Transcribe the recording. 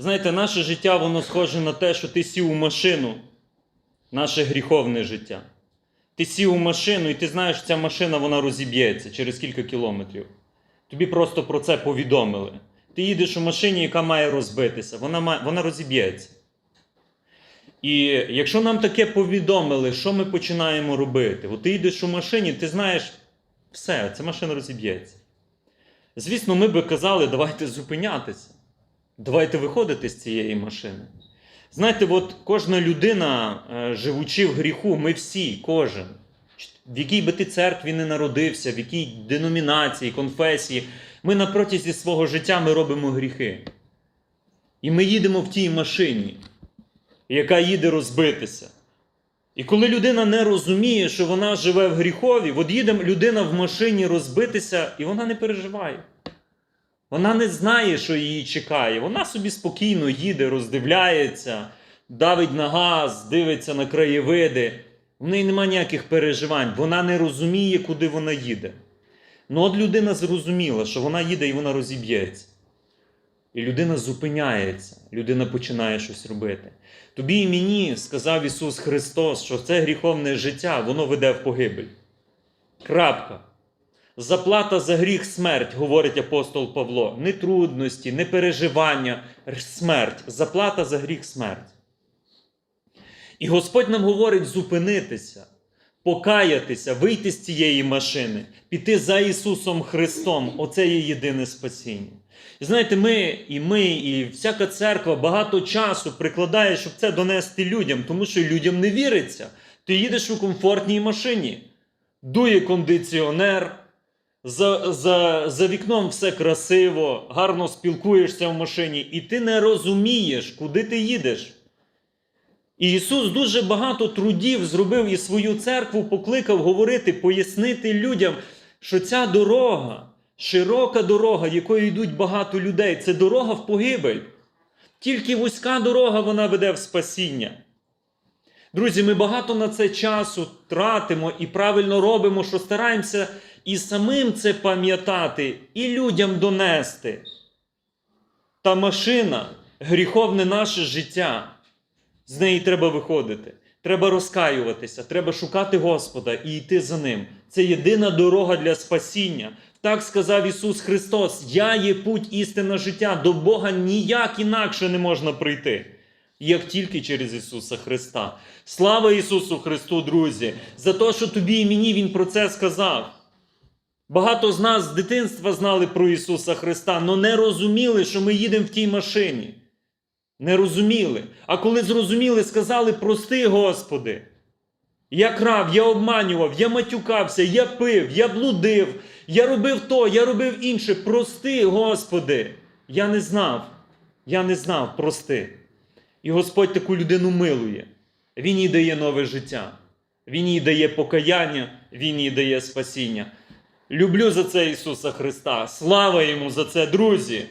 Знаєте, наше життя воно схоже на те, що ти сів у машину, наше гріховне життя. Ти сів у машину, і ти знаєш, що ця машина вона розіб'ється через кілька кілометрів. Тобі просто про це повідомили. Ти їдеш у машині, яка має розбитися, вона, має, вона розіб'ється. І якщо нам таке повідомили, що ми починаємо робити? От ти їдеш у машині, ти знаєш, все, ця машина розіб'ється. Звісно, ми би казали, давайте зупинятися. Давайте виходити з цієї машини. Знаєте, от кожна людина, е, живучи в гріху, ми всі, кожен, в якій би ти церкві не народився, в якій деномінації, конфесії, ми на протязі свого життя ми робимо гріхи. І ми їдемо в тій машині, яка їде розбитися. І коли людина не розуміє, що вона живе в гріхові, от їде людина в машині розбитися, і вона не переживає. Вона не знає, що її чекає. Вона собі спокійно їде, роздивляється, давить на газ, дивиться на краєвиди. В неї немає ніяких переживань. Вона не розуміє, куди вона їде. Ну от людина зрозуміла, що вона їде і вона розіб'ється. І людина зупиняється, людина починає щось робити. Тобі і мені сказав Ісус Христос, що це гріховне життя, воно веде в погибель. Крапка. Заплата за гріх смерть, говорить апостол Павло. Не трудності, не переживання, смерть. Заплата за гріх смерть. І Господь нам говорить зупинитися, покаятися, вийти з цієї машини, піти за Ісусом Христом. Оце є єдине спасіння. І знаєте, ми і ми, і всяка церква багато часу прикладає, щоб це донести людям, тому що людям не віриться. Ти їдеш у комфортній машині, дує кондиціонер. За, за, за вікном все красиво, гарно спілкуєшся в машині, і ти не розумієш, куди ти їдеш. І Ісус дуже багато трудів зробив і свою церкву покликав говорити, пояснити людям, що ця дорога, широка дорога, якою йдуть багато людей, це дорога в погибель. Тільки вузька дорога вона веде в спасіння. Друзі, ми багато на це часу тратимо і правильно робимо, що стараємося і самим це пам'ятати, і людям донести. Та машина гріховне наше життя. З неї треба виходити. Треба розкаюватися, треба шукати Господа і йти за ним. Це єдина дорога для спасіння. Так сказав Ісус Христос: Я є путь істина життя. До Бога ніяк інакше не можна прийти, як тільки через Ісуса Христа. Слава Ісусу Христу, друзі, за те, що тобі і мені Він про це сказав. Багато з нас з дитинства знали про Ісуса Христа, але не розуміли, що ми їдемо в тій машині. Не розуміли. А коли зрозуміли, сказали: прости, Господи. Я крав, я обманював, я матюкався, я пив, я блудив, я робив то, я робив інше. Прости, Господи. Я не знав. Я не знав, прости. І Господь таку людину милує. Він їй дає нове життя. Він їй дає покаяння, Він їй дає спасіння. Люблю за це Ісуса Христа. Слава йому за це, друзі!